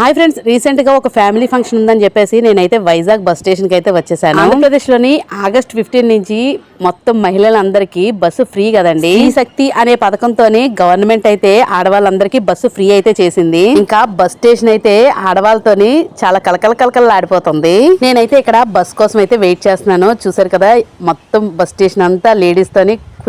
Hi friends రీసెంట్గా ఒక family function ఉందని చెప్పేసి నేనైతే వైజాగ్ బస్ స్టేషన్కి అయితే వచ్చేసాను. ఆంధ్రప్రదేశ్లోని ఆగస్ట్ ఫిఫ్టీన్ నుంచి మొత్తం మహిళలందరికీ బస్సు ఫ్రీ కదండి. ఈ శక్తి అనే పథకంతోనే గవర్నమెంట్ అయితే ఆడవాళ్ళందరికీ బస్సు ఫ్రీ అయితే చేసింది. ఇంకా బస్ స్టేషన్ అయితే ఆడవాళ్ళతోని చాలా కలకల కలకల ఆడిపోతుంది. నేనైతే ఇక్కడ బస్ కోసం అయితే వెయిట్ చేస్తున్నాను. చూసారు కదా మొత్తం బస్ స్టేషన్ అంతా లేడీస్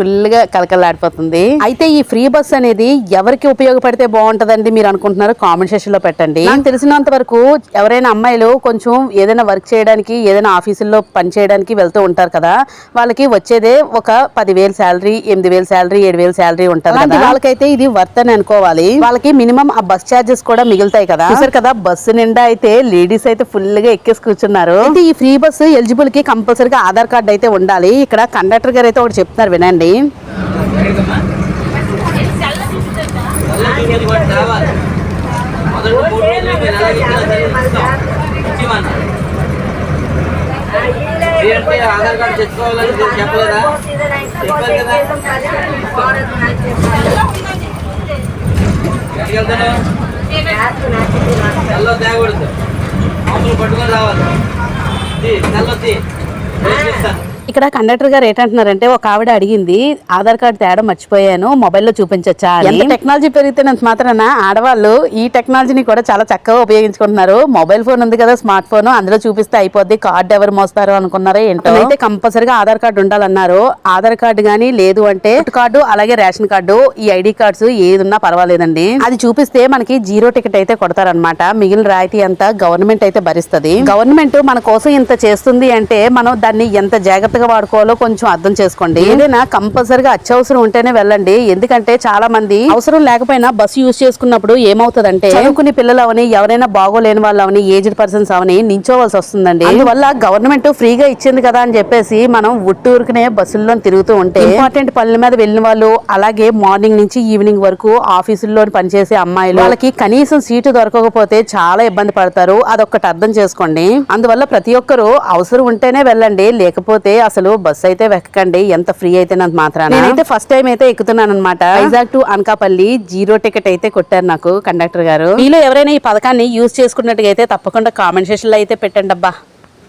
తోని ఫుల్గా కలకలాడిపోతుంది అయితే ఈ ఫ్రీ బస్ అనేది ఎవరికి ఉపయోగపడితే బాగుంటదండి మీరు అనుకుంటున్నారు కామెంట్ సెక్షన్లో పెట్టండి. నాకు తెలిసినంత వరకు ఎవరైనా అమ్మాయిలు కొంచెం ఏదైనా వర్క్ చేయడానికి ఏదైనా ఆఫీసుల్లో పని చేయడానికి వెళ్తూ ఉంటారు కదా వాళ్ళకి వచ్చేదే ఒక పదివేలు శాలరీ ఎనిమిది వేలు శాలరీ ఏడు వేలు శాలరీ ఉంటుంది వాళ్ళకైతే ఇది వర్త్ అని అనుకోవాలి. వాళ్ళకి మినిమం ఆ బస్ చార్జెస్ కూడా మిగులుతాయి కదా. చూసారు కదా బస్సు నిండా అయితే లేడీస్ అయితే ఫుల్గా ఎక్కేసి కూర్చున్నారు. అయితే ఈ ఫ్రీ బస్సు ఎలిజిబుల్కి కంపల్సరీగా ఆధార్ కార్డు అయితే ఉండాలి. ఇక్కడ కండక్టర్ గారు అయితే ఒకటి చెప్తున్నారు వినండి. ఏంటి ఆధార్ కార్డు తెచ్చుకోవాలని చెప్పలేదా చెప్పారు కదా తెల్ల తేకూడదు మామూలు పట్టుకొని రావాలి తీ, ఇక్కడ కండక్టర్ గారు ఏంటంటున్నారంటే ఒక ఆవిడ అడిగింది ఆధార్ కార్డు తేడా మర్చిపోయాను మొబైల్లో చూపించొచ్చా. ఎంత టెక్నాలజీ పెరిగితేనంత మాత్రాన? ఆడవాళ్ళు ఈ టెక్నాలజీని కూడా చాలా చక్కగా ఉపయోగించుకుంటున్నారు. మొబైల్ ఫోన్ ఉంది కదా స్మార్ట్ ఫోన్ అందులో చూపిస్తే అయిపోద్ది. కార్డు ఎవరు మోస్తారు అనుకున్నారో ఏంటో? అయితే కంపల్సరీగా ఆధార్ కార్డు ఉండాలన్నారు. ఆధార్ కార్డు గానీ లేదు అంటే కార్డు అలాగే రేషన్ కార్డు ఈ ఐడి కార్డ్స్ ఏది ఉన్నా పర్వాలేదండి. అది చూపిస్తే మనకి జీరో టికెట్ అయితే కొడతారనమాట మిగిలిన రాయితీ అంతా గవర్నమెంట్ అయితే భరిస్తుంది. గవర్నమెంట్ మన కోసం ఇంత చేస్తుంది అంటే మనం దాన్ని ఎంత జాగ్రత్తగా వాడుకోవాలో కొంచెం అర్థం చేసుకోండి. ఏదైనా కంపల్సరిగా అత్యవసరం ఉంటేనే వెళ్ళండి. ఎందుకంటే చాలా మంది అవసరం లేకపోయినా బస్సు యూజ్ చేసుకున్నప్పుడు ఏమవుతుందంటే చదువుకునే పిల్లలు అవని ఎవరైనా బాగోలేని వాళ్ళు అవని ఏజ్డ్ పర్సన్స్ అవని నించోవాల్సి వస్తుందండి. అందువల్ల గవర్నమెంట్ ఫ్రీగా ఇచ్చింది కదా అని చెప్పేసి మనం ఉట్టూరుకునే బస్సుల్లో తిరుగుతూ ఉంటే ఇంపార్టెంట్ పనుల మీద వెళ్ళిన వాళ్ళు అలాగే మార్నింగ్ నుంచి ఈవినింగ్ వరకు ఆఫీసుల్లో పనిచేసే అమ్మాయిలు వాళ్ళకి కనీసం సీటు దొరకకపోతే చాలా ఇబ్బంది పడతారు. అదొక్కటి అర్థం చేసుకోండి. అందువల్ల ప్రతి ఒక్కరూ అవసరం ఉంటేనే వెళ్ళండి. లేకపోతే అసలు బస్ అయితే వెక్కకండి ఎంత ఫ్రీ అయితే నాకు మాత్రాన. నేనైతే ఫస్ట్ టైం అయితే ఎక్కుతున్నాను అనమాట Vizag to Anakapalli zero ticket అయితే కొట్టారు నాకు కండక్టర్ గారు. మీలో ఎవరైనా ఈ పథకాన్ని యూజ్ చేసుకున్నట్టుగా అయితే తప్పకుండా కామెంట్ సెక్షన్లో అయితే పెట్టండి అబ్బా